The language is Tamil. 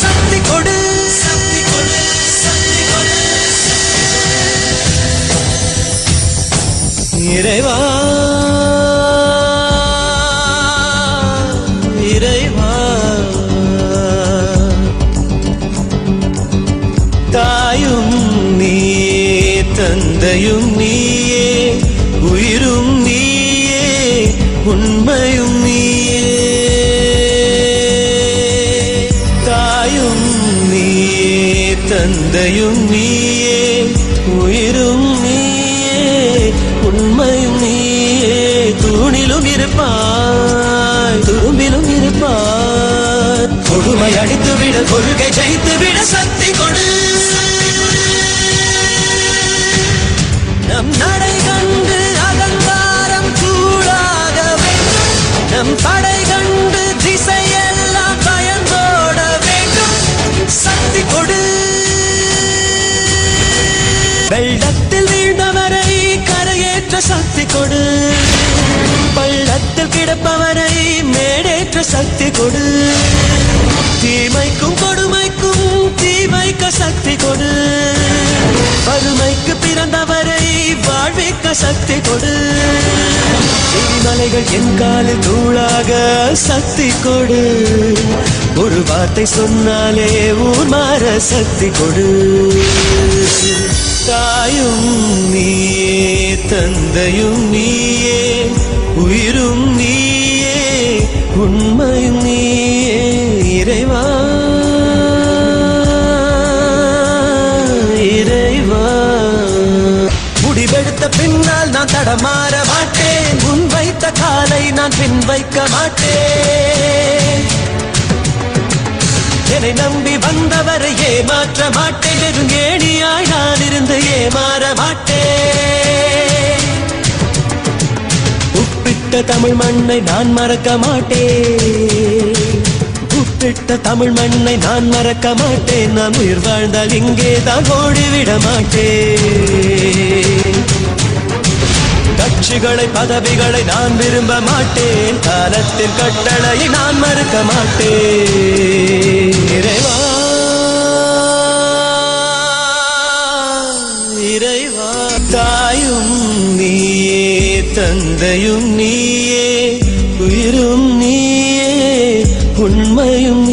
சக்தி கொடு இறைவா இறைவா. தாயும் நீயே தந்தையும் நீயே உயிரும் நீயே உண்மையும் நீயே. நீயே தந்தையும் நீயே உயிரும் நீயே உண்மையும் நீயே. தூணிலும் இருப்பாய் துரும்பிலும் இருப்பாய். கொடுமை அடித்து விட கொள்கை ஜெயித்து விட சக்தி மேடேற்ற சக்தி கொடு. பள்ளத்தில் கிடப்பவரை மேடேற்ற சக்தி கொடு. தீமைக்கும் கொடுமைக்கும் தீமைக்க சக்தி கொடு. வறுமைக்கு பிறந்தவரை வாழ்விக்க சக்தி கொடு. மலைகள் என் காலில் தூளாக சக்தி கொடு. ஒரு வார்த்தை சொன்னாலே ஊர் மாற சக்தி கொடு. தாயும் தந்தையும் நீயே உயிரும் நீயே உண்மையும் நீயே இறைவா இறைவா. முடிவெடுத்த பின்னால் நான் தடமாற மாட்டேன். முன் வைத்த காலை நான் பின் வைக்க மாட்டேன். என்னை நம்பி வந்தவரை ஏமாற்ற மாட்டேன். நெருங்கேணியாய் நான் இருந்து ஏ உப்பிட்ட தமிழ் மண்ணை நான் மறக்க மாட்டேன். உப்பிட்ட தமிழ் மண்ணை நான் மறக்க மாட்டேன். நான் உயிர் வாழ்ந்தால் இங்கே தான் ஓடிவிட மாட்டேன். கட்சிகளை பதவிகளை நான் விரும்ப மாட்டேன். காலத்தின் கட்டளையை நான் மறுக்க மாட்டேன். இறைவா இறைவா தாயும் தந்தையும் நீயே உயிரும் நீயே உண்மையும்